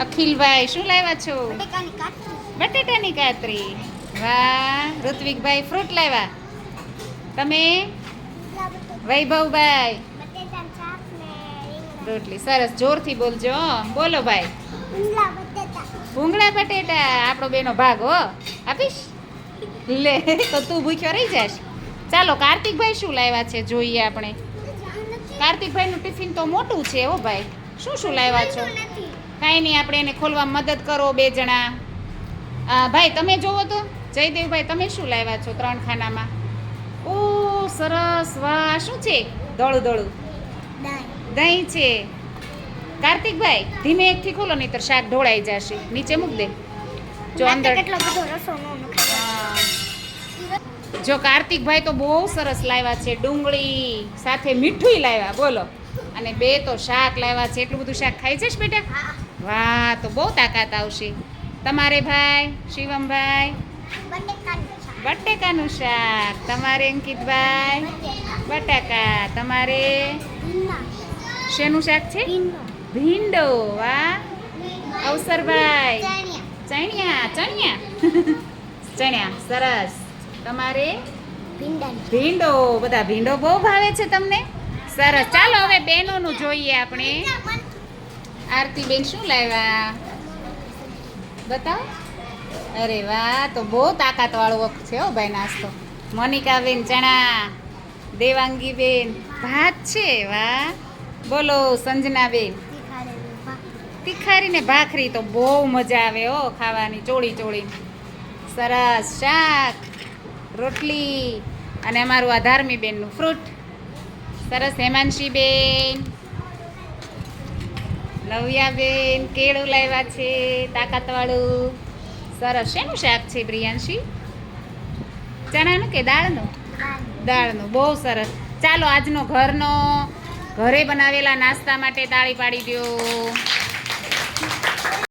અખિલભાઈ શું લાવ્યા છો? બટેટાની કાતરી. વાહ ઋત્વિકભાઈ ફ્રૂટ લાવ્યા. તમે? વૈભવભાઈ. રોટલી સરસ. જોરથી બોલજો. બોલો ભાઈ. ભૂંગળા બટેટા. આપણો બેનો ભાગ હો. આપીશ? લે તો તું ભૂખ્યો રહી જાશ. ચાલો કાર્તિકભાઈ શું લાવ્યા છે? જોઈએ આપણે. કાર્તિકભાઈનું ટિફિન તો મોટું છે હો ભાઈ. શું શું લાવ્યા છો? કાંઈ નહીં આપણે એને ખોલવા મદદ કરો બે જણા. આ ભાઈ તમે જોવો તો. જયદેવભાઈ તમે શું લાવ્યા છો ત્રણ ખાનામાં? ઓ સરસ વાહ શું છે? ધળું ધળું દહીં છે. કાર્તિકભાઈ ધીમે એકથી ખોલો નહીતર શાક ઢોળાઈ જશે. નીચે મૂક દે. જો અંદર. જો કાર્તિકભાઈ તો બહુ સરસ લાવ્યા છે ડુંગળી સાથે મીઠું લાવ્યા. બોલો. અને બે તો શાક લાવ્યા છે. એટલું બધું શાક ખાઈ જશ બેટા? હા. વાહ, તો બહુ તાકાત આવશે. તમારે ભાઈ, શિવમભાઈ? બટેકાનું શાક. તમારે અંકિતભાઈ? બટાકા. તમારે? શેનું શાક છે? ભીંડો. વાહ. અવસરભાઈ. ચણિયા ચણિયા. ચણિયા, સરસ. તમારે? ભીંડો. બધા ભીંડો બહુ ભાવે છે તમને? સરસ. ચાલો હવે બહેનોનું જોઈએ આપણે. આરતીબેન શું લાવ્યા? બતાવો. અરે વાહ, તો બહુ તાકાતવાળો છે હો ભાઈ નાસ્તો. મોનિકાબેન, ચણા, દેવાંગીબેન, ભાત છે, વાહ. બોલો, સંજનાબેન. તીખારી ને ભાખરી તો બહુ મજા આવે હો ખાવાની, ચોળી ચોળી. સરસ શાક, રોટલી, અને અમારું આ ધાર્મીબેનનું ફ્રૂટ. સરસ, હેમાંશીબેન. નવ્યાબેન કેળું લાવ્યા છે તાકાતવાળું. સરસ. શેનું શાક છે પ્રિયાંશી? ચણાનું કે દાળનું? દાળનું. બહુ સરસ. ચાલો આજનો ઘરનો ઘરે બનાવેલા નાસ્તા માટે તાળી પાડી દો